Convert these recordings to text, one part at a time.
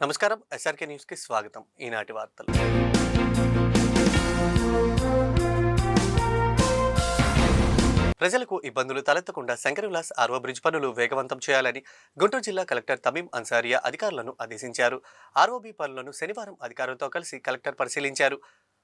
నమస్కారం. ఎస్ఆర్కే న్యూస్కి స్వాగతం. ఈనాటి వార్తలు. ప్రజలకు ఇబ్బందులు తలెత్తకుండా శంకర్ విలాస్ ఆర్వో బ్రిడ్జ్ పనులు వేగవంతం చేయాలని గుంటూరు జిల్లా కలెక్టర్ తమీం అన్సారియా అధికారులను ఆదేశించారు. ఆర్ఓబి పనులను శనివారం అధికారులతో కలిసి కలెక్టర్ పరిశీలించారు.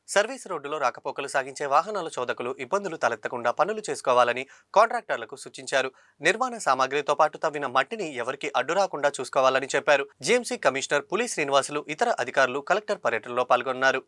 సర్వీస్ రోడ్డులో రాకపోకలు సాగించే వాహనాల చోదకులు ఇబ్బందులు తలెత్తకుండా పనులు చేసుకోవాలని కాంట్రాక్టర్లకు సూచించారు. నిర్మాణ సామాగ్రితో పాటు తవ్విన మట్టిని ఎవరికి అడ్డు రాకుండా చూసుకోవాలని చెప్పారు. జీఎంసీ కమిషనర్ పులి శ్రీనివాసులు ఇతర అధికారులు కలెక్టర్ పర్యటనలో పాల్గొన్నారు.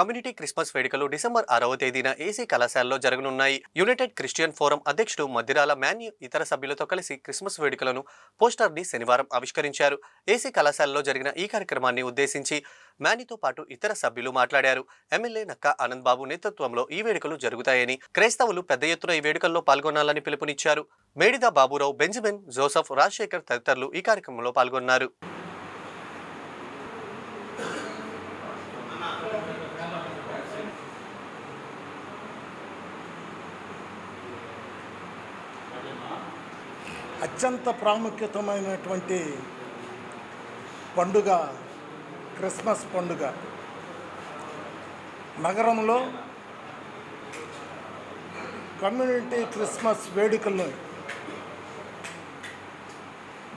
కమ్యూనిటీ క్రిస్మస్ వేడుకలు డిసెంబర్ ఆరవ తేదీన ఏసీ కళాశాలలో జరగనున్నాయి. యునైటెడ్ క్రిస్టియన్ ఫోరం అధ్యక్షుడు మద్దిరాల మాన్యు ఇతర సభ్యులతో కలిసి క్రిస్మస్ వేడుకలను పోస్టర్ని శనివారం ఆవిష్కరించారు. ఏసీ కళాశాలలో జరిగిన ఈ కార్యక్రమాన్ని ఉద్దేశించి మాన్యుతో పాటు ఇతర సభ్యులు మాట్లాడారు. ఎమ్మెల్యే నక్కా ఆనంద్ బాబు నేతృత్వంలో ఈ వేడుకలు జరుగుతాయని క్రైస్తవులు పెద్ద ఎత్తున ఈ వేడుకల్లో పాల్గొనాలని పిలుపునిచ్చారు. మేడిదా బాబురావు బెంజమిన్ జోసఫ్ రాజశేఖర్ తదితరులు ఈ కార్యక్రమంలో పాల్గొన్నారు. అత్యంత ప్రాముఖ్యతమైనటువంటి పండుగ క్రిస్మస్ పండుగ. నగరంలో కమ్యూనిటీ క్రిస్మస్ వేడుకలను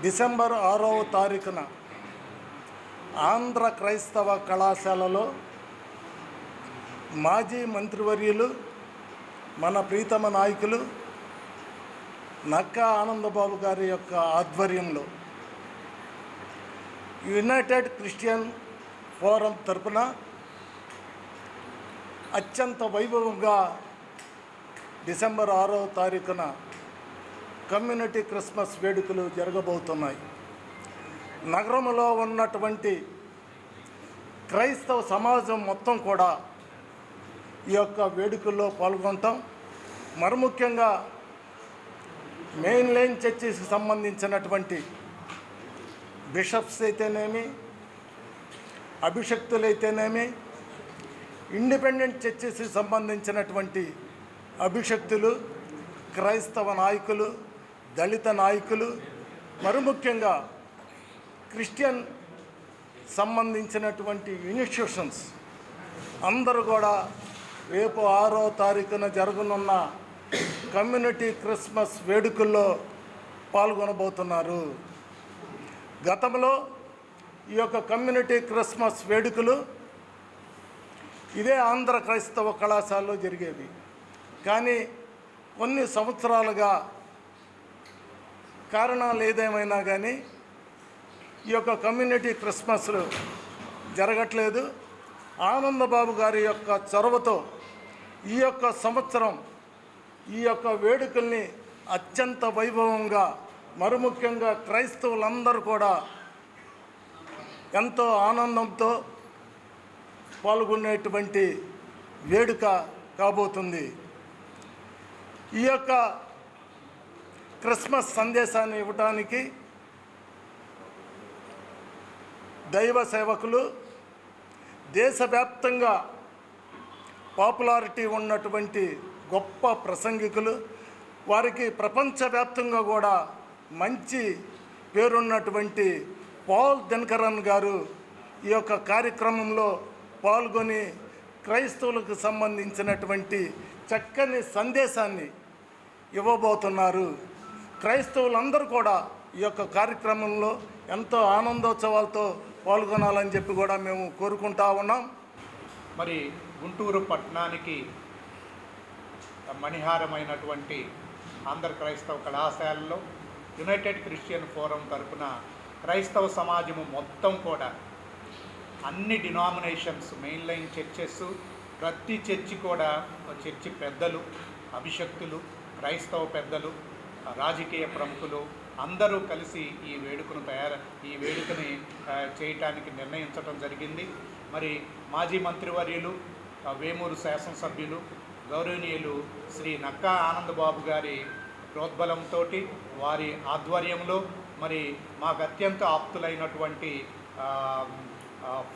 డిసెంబర్ ఆరవ తారీఖున ఆంధ్ర క్రైస్తవ కళాశాలలో మాజీ మంత్రివర్యులు మన ప్రీతమ నాయకులు నక్కా ఆనందబాబు గారి యొక్క ఆధ్వర్యంలో యునైటెడ్ క్రిస్టియన్ ఫోరం తరపున అత్యంత వైభవంగా డిసెంబర్ ఆరో తారీఖున కమ్యూనిటీ క్రిస్మస్ వేడుకలు జరగబోతున్నాయి. నగరంలో ఉన్నటువంటి క్రైస్తవ సమాజం మొత్తం కూడా ఈ యొక్క వేడుకల్లో పాల్గొంటాం. మరి ముఖ్యంగా మెయిన్ లైన్ చర్చిస్కి సంబంధించినటువంటి బిషప్స్ అయితేనేమి అభిషక్తులైతేనేమి ఇండిపెండెంట్ చర్చెస్కి సంబంధించినటువంటి అభిషక్తులు క్రైస్తవ నాయకులు దళిత నాయకులు మరి ముఖ్యంగా క్రిస్టియన్ సంబంధించినటువంటి ఇన్స్టిట్యూషన్స్. అందరూ కూడా రేపు ఆరో తారీఖున జరగనున్న కమ్యూనిటీ క్రిస్మస్ వేడుకల్లో పాల్గొనబోతున్నారు. గతంలో ఈ యొక్క కమ్యూనిటీ క్రిస్మస్ వేడుకలు ఇదే ఆంధ్ర క్రైస్తవ కళాశాలలో జరిగేవి. కానీ కొన్ని సంవత్సరాలుగా కారణాలు ఏదేమైనా కానీ ఈ యొక్క కమ్యూనిటీ క్రిస్మస్లు జరగట్లేదు. ఆనందబాబు గారి యొక్క చొరవతో ఈ యొక్క సంవత్సరం ఈ యొక్క వేడుకల్ని అత్యంత వైభవంగా మరుముఖ్యంగా క్రైస్తవులందరూ కూడా ఎంతో ఆనందంతో పాల్గొనేటువంటి వేడుక కాబోతుంది. ఈ యొక్క క్రిస్మస్ సందేశాన్ని ఇవ్వటానికి దైవ సేవకులు దేశవ్యాప్తంగా పాపులారిటీ ఉన్నటువంటి గొప్ప ప్రసంగికులు. వారికి ప్రపంచవ్యాప్తంగా కూడా మంచి పేరున్నటువంటి పాల్ దినకరన్ గారు ఈ యొక్క కార్యక్రమంలో పాల్గొని క్రైస్తవులకు సంబంధించినటువంటి చక్కని సందేశాన్ని ఇవ్వబోతున్నారు. క్రైస్తవులందరూ కూడా ఈ యొక్క కార్యక్రమంలో ఎంతో ఆనందోత్సవాలతో పాల్గొనాలని చెప్పి కూడా మేము కోరుకుంటా ఉన్నాం. మరి గుంటూరు పట్టణానికి మణిహారమైనటువంటి ఆంధ్ర క్రైస్తవ కళాశాలలో యునైటెడ్ క్రిస్టియన్ ఫోరం తరపున క్రైస్తవ సమాజము మొత్తం కూడా అన్ని డినామినేషన్స్ మెయిన్ లైన్ చర్చెస్ ప్రతి చర్చి కూడా చర్చి పెద్దలు అభిషక్తులు క్రైస్తవ పెద్దలు రాజకీయ ప్రముఖులు అందరూ కలిసి ఈ వేడుకను తయారు ఈ వేడుకని చేయటానికి నిర్ణయించడం జరిగింది. మరి మాజీ మంత్రివర్యులు వేమూరు శాసనసభ్యులు గౌరవనీయులు శ్రీ నక్కా ఆనందబాబు గారి ప్రోద్బలంతో వారి ఆధ్వర్యంలో మరి మాకు అత్యంత ఆప్తులైనటువంటి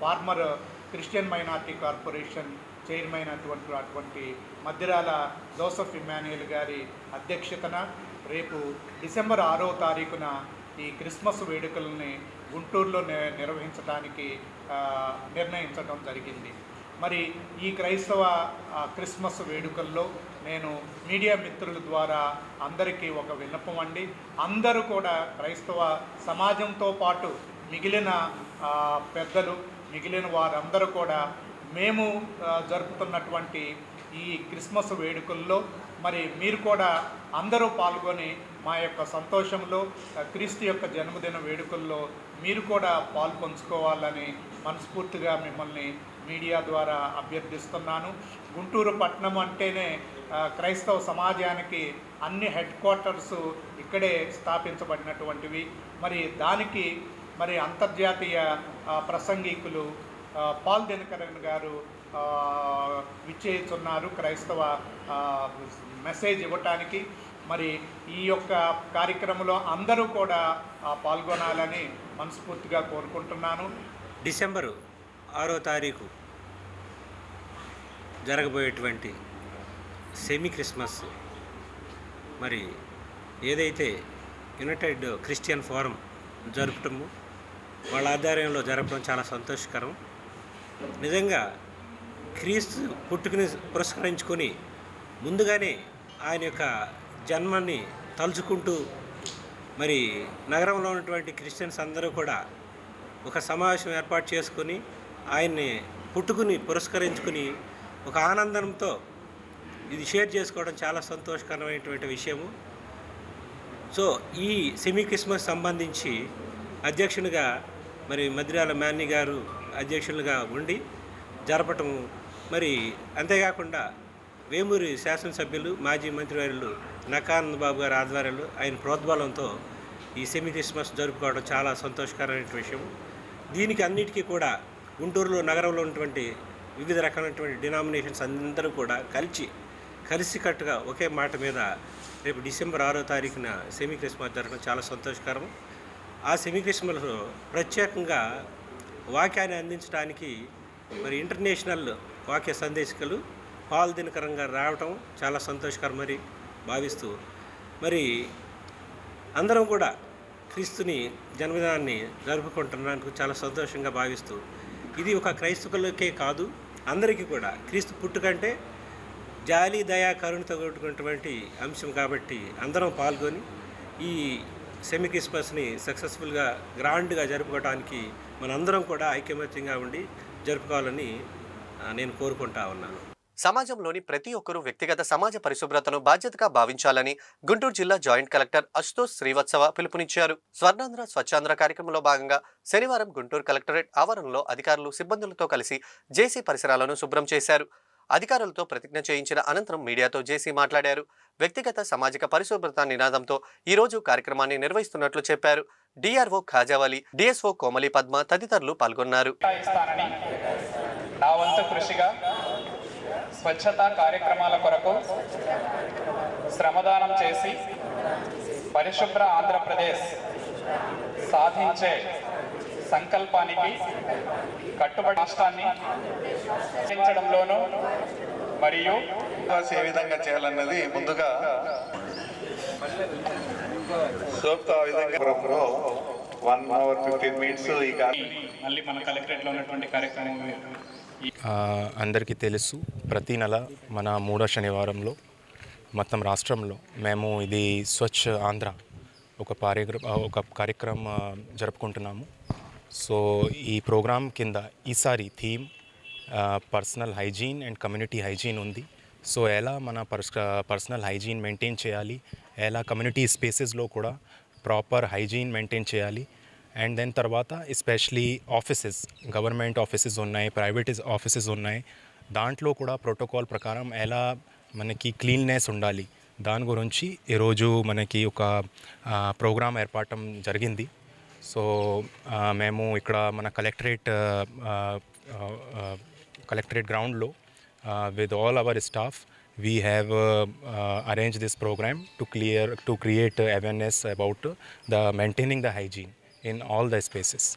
former Christian minority corporation chairman అటువంటి అటువంటి మధ్యరాల జోసఫ్ ఇమాన్యుయల్ గారి అధ్యక్షతన రేపు డిసెంబర్ ఆరో తారీఖున ఈ క్రిస్మస్ వేడుకలని గుంటూరులో ని- నిర్వహించడానికి నిర్ణయించడం జరిగింది. మరి ఈ క్రైస్తవ క్రిస్మస్ వేడుకల్లో నేను మీడియా మిత్రుల ద్వారా అందరికీ ఒక విన్నపం అండి. అందరూ కూడా క్రైస్తవ సమాజంతో పాటు మిగిలిన పెద్దలు మిగిలిన వారందరూ కూడా మేము జరుపుతున్నటువంటి ఈ క్రిస్మస్ వేడుకల్లో మరి మీరు కూడా అందరూ పాల్గొని మా యొక్క సంతోషంలో క్రీస్తు యొక్క జన్మదిన వేడుకల్లో మీరు కూడా పాల్పంచుకోవాలని మనస్ఫూర్తిగా మిమ్మల్ని మీడియా ద్వారా అభ్యర్థిస్తున్నాను. గుంటూరు పట్టణం అంటేనే క్రైస్తవ సమాజానికి అన్ని హెడ్ క్వార్టర్స్ ఇక్కడే స్థాపించబడినటువంటివి. మరి దానికి మరి అంతర్జాతీయ ప్రసంగికులు పాల్ దినకరన్ గారు విచ్చేస్తున్నారు క్రైస్తవ మెసేజ్ ఇవ్వటానికి. మరి ఈ యొక్క కార్యక్రమంలో అందరూ కూడా పాల్గొనాలని మనస్ఫూర్తిగా కోరుకుంటున్నాను. డిసెంబరు ఆరో తారీఖు జరగబోయేటువంటి సెమీ క్రిస్మస్ మరి ఏదైతే యునైటెడ్ క్రిస్టియన్ ఫోరం జరుపటము వాళ్ళ ఆధ్వర్యంలో జరపడం చాలా సంతోషకరం. నిజంగా క్రీస్తు పుట్టుకుని పురస్కరించుకొని ముందుగానే ఆయన యొక్క జన్మని తలుచుకుంటూ మరి నగరంలో ఉన్నటువంటి క్రిస్టియన్స్ అందరూ కూడా ఒక సమావేశం ఏర్పాటు చేసుకొని ఆయన్ని పుట్టుకుని పురస్కరించుకుని ఒక ఆనందంతో ఇది షేర్ చేసుకోవడం చాలా సంతోషకరమైనటువంటి విషయము. సో ఈ సెమీ క్రిస్మస్ సంబంధించి అధ్యక్షునిగా మరి మద్రాల మాన్ని గారు అధ్యక్షులుగా ఉండి జరపటం మరి అంతేకాకుండా వేమూరి శాసనసభ్యులు మాజీ మంత్రివర్యులు నకానంద బాబు గారి ఆధ్వర్యంలో ఆయన ప్రోద్బలంతో ఈ సెమీ క్రిస్మస్ జరుపుకోవడం చాలా సంతోషకరమైన విషయం దీనికి అన్నిటికీ కూడా గుంటూరులో నగరంలో ఉన్నటువంటి వివిధ రకాలైనటువంటి డినామినేషన్స్ అందరూ కూడా కలిసి కలిసికట్టుగా ఒకే మాట మీద రేపు డిసెంబర్ ఆరో తారీఖున సెమీ క్రిస్మస్ జరగడం చాలా సంతోషకరం. ఆ సెమీ క్రిస్మస్లో ప్రత్యేకంగా వాక్యాన్ని అందించడానికి మరి ఇంటర్నేషనల్ వాక్య సందేశకులు పాల్ దినకరంగా రావటం చాలా సంతోషకరం మరి భావిస్తూ మరి అందరం కూడా క్రీస్తుని జన్మదినాన్ని జరుపుకుంటున్నందుకు చాలా సంతోషంగా భావిస్తూ ఇది ఒక క్రైస్తవులకే కాదు అందరికీ కూడా. క్రీస్తు పుట్టుకంటే జాలి దయా కరుణతో కొట్టుకున్నటువంటి అంశం కాబట్టి అందరం పాల్గొని ఈ సెమీ క్రిస్మస్ని సక్సెస్ఫుల్గా గ్రాండ్గా జరుపుకోవడానికి మనందరం కూడా ఐకమత్యంగా ఉండి జరుపుకోవాలని నేను కోరుకుంటా ఉన్నాను. సమాజంలోని ప్రతి ఒక్కరూ వ్యక్తిగత సమాజ పరిశుభ్రతను బాధ్యతగా భావించాలని గుంటూరు జిల్లా జాయింట్ కలెక్టర్ అశుతోష్ శ్రీవత్సవ పిలుపునిచ్చారు. స్వర్ణాంధ్ర స్వచ్ఛాంధ్ర కార్యక్రమంలో భాగంగా శనివారం గుంటూరు కలెక్టరేట్ ఆవరణలో అధికారులు సిబ్బందులతో కలిసి జేసీ పరిసరాలను శుభ్రం చేశారు. అధికారులతో ప్రతిజ్ఞ చేయించిన అనంతరం మీడియాతో జేసీ మాట్లాడారు. వ్యక్తిగత సామాజిక పరిశుభ్రత నినాదంతో ఈ రోజు కార్యక్రమాన్ని నిర్వహిస్తున్నట్లు చెప్పారు. డిఆర్ఓ ఖాజావలి డిఎస్ఓ కోమలి పద్మ తదితరులు పాల్గొన్నారు. నా వంతు కృషిగా స్వచ్ఛతా కార్యక్రమాల కొరకు శ్రమదానం చేసి పరిశుభ్ర ఆంధ్రప్రదేశ్ సాధించే సంకల్పానికి కట్టుబడి రాష్ట్రాన్ని రక్షించడంలోనూ మరియు ఏ విధంగా చేయాలన్నది ముందుగా సోప్తో ఆ విధంగా ప్రోగ్రాంలో వన్ అవర్ ఫిఫ్టీన్ మినిట్స్ ఈ మళ్ళీ మన కలెక్టరేట్లో ఉన్నటువంటి కార్యక్రమం అందరికీ తెలుసు ప్రతి నెల మన మూడో శనివారంలో మొత్తం రాష్ట్రంలో మేము ఇది స్వచ్ఛ ఆంధ్ర ఒక పారిగ్ర ఒక కార్యక్రమం జరుపుకుంటున్నాము. సో ఈ ప్రోగ్రాం కింద ఈసారి theme personal hygiene and community hygiene ఉంది. సో ఎలా మన పర్స్ పర్సనల్ హైజీన్ మెయింటైన్ చేయాలి? ఎలా కమ్యూనిటీ స్పేసెస్లో కూడా ప్రాపర్ హైజీన్ మెయింటైన్ చేయాలి? అండ్ దెన్ తర్వాత ఎస్పెషలీ ఆఫీసెస్ గవర్నమెంట్ ఆఫీసెస్ ఉన్నాయి ప్రైవేట్ ఆఫీసెస్ ఉన్నాయి. దాంట్లో కూడా ప్రోటోకాల్ ప్రకారం ఎలా మనకి క్లీన్నెస్ ఉండాలి దాని గురించి ఈరోజు మనకి ఒక ప్రోగ్రామ్ ఏర్పడటం జరిగింది. సో మేము ఇక్కడ మన కలెక్టరేట్ కలెక్టరేట్ గ్రౌండ్లో with all our staff we have arrange this programme to clear to create awareness about the maintaining the hygiene in all the spaces.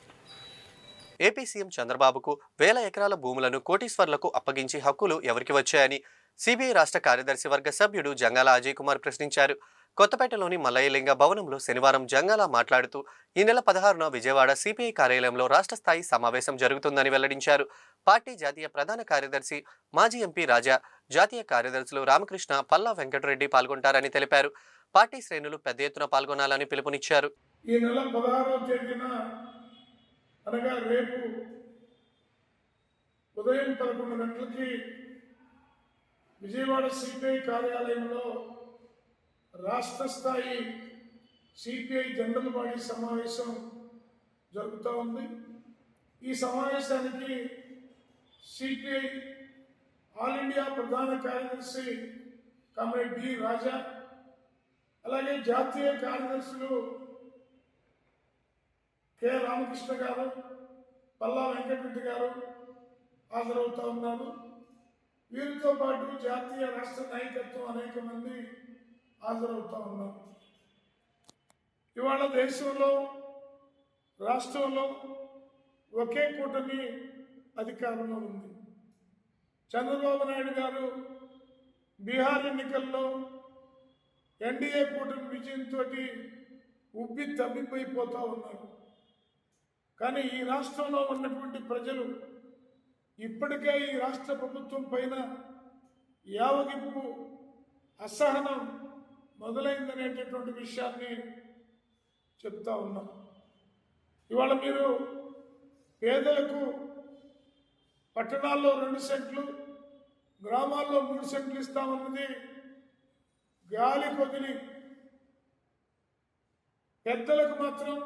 AP CM చంద్రబాబుకు వేల ఎకరాల భూములను కోటీశ్వర్లకు అప్పగించి హక్కులు ఎవరికి వచ్చాయని సిబిఐ రాష్ట్ర కార్యదర్శి వర్గ సభ్యుడు జంగాల అజయ్ కుమార్ ప్రశ్నించారు. కొత్తపేటలోని మల్లయ్యలింగ భవనంలో శనివారం జంగాల మాట్లాడుతూ ఈ నెల పదహారున విజయవాడ సిపిఐ కార్యాలయంలో రాష్ట్ర స్థాయి సమావేశం జరుగుతుందని వెల్లడించారు. పార్టీ జాతీయ ప్రధాన కార్యదర్శి మాజీ ఎంపీ రాజా జాతీయ కార్యదర్శులు రామకృష్ణ పల్లా వెంకటరెడ్డి పాల్గొంటారని తెలిపారు. పార్టీ శ్రేణులు పెద్ద ఎత్తున పాల్గొనాలని పిలుపునిచ్చారు. ఈ నెల పదహారవ తేదీన అనగా రేపు ఉదయం పదకొండు గంటలకి విజయవాడ సిపిఐ కార్యాలయంలో రాష్ట్ర స్థాయి సిపిఐ జనరల్ బాడీ సమావేశం జరుగుతూ ఉంది. ఈ సమావేశానికి సిపిఐ ఆల్ ఇండియా ప్రధాన కార్యదర్శి కామ్రేడ్ డి రాజా అలాగే జాతీయ కార్యదర్శులు కె రామకృష్ణ గారు పల్లా వెంకటరెడ్డి గారు హాజరవుతా ఉన్నారు. వీరితో పాటు జాతీయ రాష్ట్ర నాయకత్వం అనేక మంది హాజరవుతా ఉన్నారు. ఇవాళ దేశంలో రాష్ట్రంలో ఒకే కూటమి అధికారంలో ఉంది. చంద్రబాబు నాయుడు గారు బీహార్ ఎన్నికల్లో ఎన్డీఏ కూటమి విజయంతో ఉబ్బి తబ్బిపోయిపోతూ ఉన్నారు. కానీ ఈ రాష్ట్రంలో ఉన్నటువంటి ప్రజలు ఇప్పటికే ఈ రాష్ట్ర ప్రభుత్వం పైన యావగింపు అసహనం మొదలైందనేటటువంటి విషయాన్ని చెప్తా ఉన్నాం. ఇవాళ మీరు పేదలకు పట్టణాల్లో రెండు సెంట్లు గ్రామాల్లో మూడు సెంట్లు ఇస్తామన్నది గాలి కొదిలి పెద్దలకు మాత్రం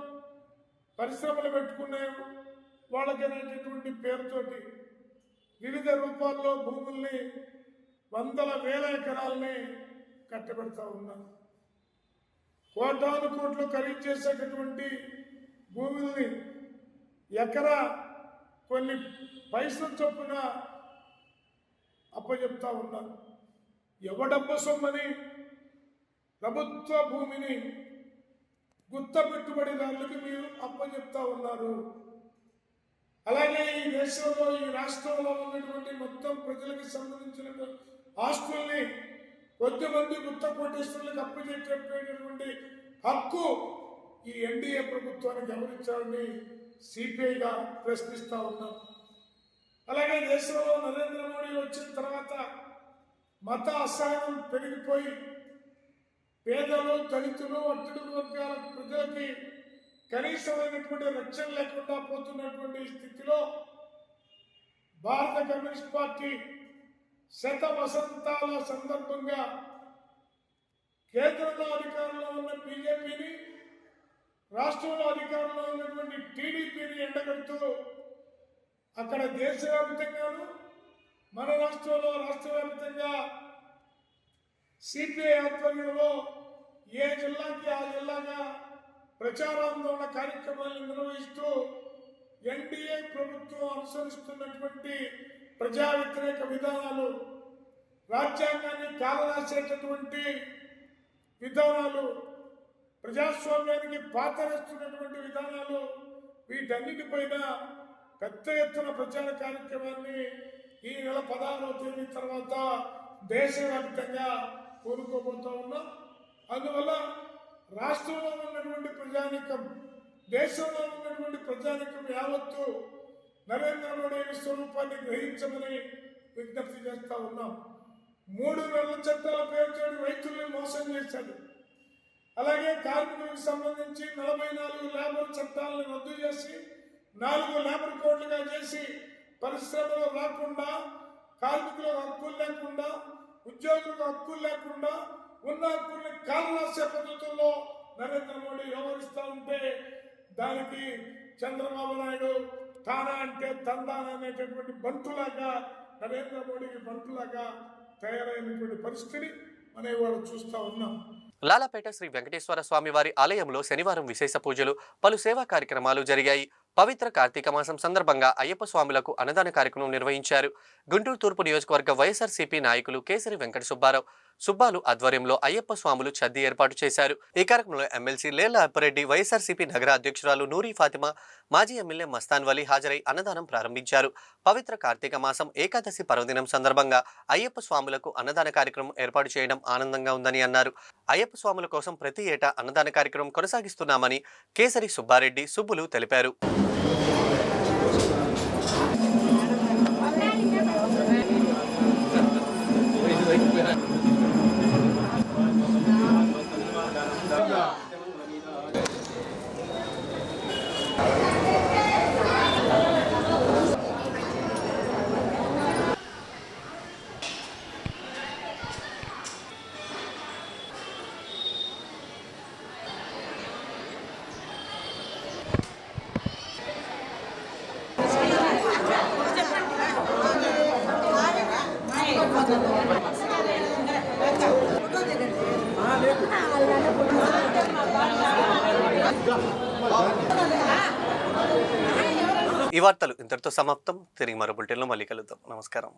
పరిశ్రమలు పెట్టుకునే వాళ్ళకనేటటువంటి పేరుతోటి వివిధ రూపాల్లో భూముల్ని వందల వేల ఎకరాలని కట్టబెడతా ఉన్నారు కోటాను కోట్లు ఖరీదు చేసేటటువంటి భూముల్ని ఎకరా కొన్ని పైసలు చొప్పున అప్పచెప్తా ఉన్నారు ఎవడబ్బ సొమ్మని ప్రభుత్వ భూమిని గుత్త పెట్టుబడిదారులకు మీరు అప్పచెప్తా ఉన్నారు. అలాగే ఈ దేశంలో ఈ రాష్ట్రంలో ఉన్నటువంటి మొత్తం ప్రజలకు సంబంధించిన ఆస్తుల్ని కొద్దిమంది గుత్త కోటేశ్వరులకు అప్పచెప్పేటటువంటి హక్కు ఈ ఎన్డీఏ ప్రభుత్వానికి ఎవరిచ్చారని సిపిఐగా ప్రశ్నిస్తా ఉన్నాం. అలాగే దేశంలో నరేంద్ర మోడీ వచ్చిన తర్వాత మత అసహనం పెరిగిపోయి పేదలు దళితులు అట్టడుగు వర్గాల ప్రజలకి కనీసమైనటువంటి రక్షణ లేకుండా పోతున్నటువంటి స్థితిలో భారత కమ్యూనిస్ట్ పార్టీ శత వసంతాల సందర్భంగా కేంద్రంలో అధికారంలో ఉన్న బీజేపీని రాష్ట్రంలో అధికారంలో ఉన్నటువంటి టీడీపీని ఎండగడుతూ అక్కడ దేశవ్యాప్తంగాను మన రాష్ట్రంలో రాష్ట్రవ్యాప్తంగా సిపిఐ ఆధ్వర్యంలో ఏ జిల్లాకి ఆ జిల్లాగా ప్రచారాందోళన కార్యక్రమాలను నిర్వహిస్తూ ఎన్డీఏ ప్రభుత్వం అనుసరిస్తున్నటువంటి ప్రజా వ్యతిరేక విధానాలు రాజ్యాంగాన్ని కాలరాసేటటువంటి విధానాలు ప్రజాస్వామ్యానికి పాతరేస్తున్నటువంటి విధానాలు వీటన్నిటిపైన పెద్ద ఎత్తున ప్రచార కార్యక్రమాన్ని ఈ నెల పదహారవ తేదీ తర్వాత దేశవ్యాప్తంగా కోరుకోబోతా ఉన్నాం. అందువల్ల రాష్ట్రంలో ఉన్నటువంటి ప్రజానికం దేశంలో ఉన్నటువంటి ప్రజానికం యావత్తు నరేంద్ర మోడీ స్వరూపాన్ని గ్రహించమని విజ్ఞప్తి చేస్తా ఉన్నాం. మూడు నెలల చట్టాల పేరుతో రైతుల్ని మోసం చేశాడు. అలాగే కార్మికులకు సంబంధించి నలభై నాలుగు లేబర్ చట్టాలను రద్దు చేసి నాలుగు లేబర్ కోడ్లుగా చేసి పరిశ్రమలో రాకుండా కార్మికులకు హక్కులు లేకుండా ఉద్యోగులకు హక్కులు లేకుండా ఉన్న హక్కుల్ని కాలరాసే పద్ధతుల్లో నరేంద్ర మోడీ వ్యవహరిస్తూ ఉంటే దానికి చంద్రబాబు నాయుడు తానా అంటే తందాన అనేటటువంటి బంటులాగా నరేంద్ర మోడీకి బంటులాగా తయారైనటువంటి పరిస్థితిని మనం ఇవాళ చూస్తూ ఉన్నాం. లాలాపేట శ్రీ వెంకటేశ్వర స్వామివారి ఆలయంలో శనివారం విశేష పూజలు పలు సేవా కార్యక్రమాలు జరిగాయి. పవిత్ర కార్తీక మాసం సందర్భంగా అయ్యప్ప స్వాములకు అన్నదాన కార్యక్రమం నిర్వహించారు. గుంటూరు తూర్పు నియోజకవర్గ వైఎస్ఆర్సీపీ నాయకులు కేసరి వెంకట సుబ్బారావు. సుబ్బాలు ఆధ్వర్యంలో అయ్యప్ప స్వాములు చద్ది ఏర్పాటు చేశారు. ఈ కార్యక్రమంలో ఎమ్మెల్సీ లేల అప్పరెడ్డి వైఎస్ఆర్సీపీ నగర అధ్యక్షురాలు నూరి ఫాతిమా మాజీ ఎమ్మెల్యే మస్తాన్ వలీ హాజరై అన్నదానం ప్రారంభించారు. పవిత్ర కార్తీక మాసం ఏకాదశి పర్వదినం సందర్భంగా అయ్యప్ప స్వాములకు అన్నదాన కార్యక్రమం ఏర్పాటు చేయడం ఆనందంగా ఉందని అన్నారు. అయ్యప్ప స్వాముల కోసం ప్రతి ఏటా అన్నదాన కార్యక్రమం కొనసాగిస్తున్నామని కేసరి సుబ్బారెడ్డి సుబ్బులు తెలిపారు. వార్తలు ఇంతటితో సమాప్తం. తిరిగి మరో బులెటిన్లో మళ్ళీ కలుద్దాం. నమస్కారం.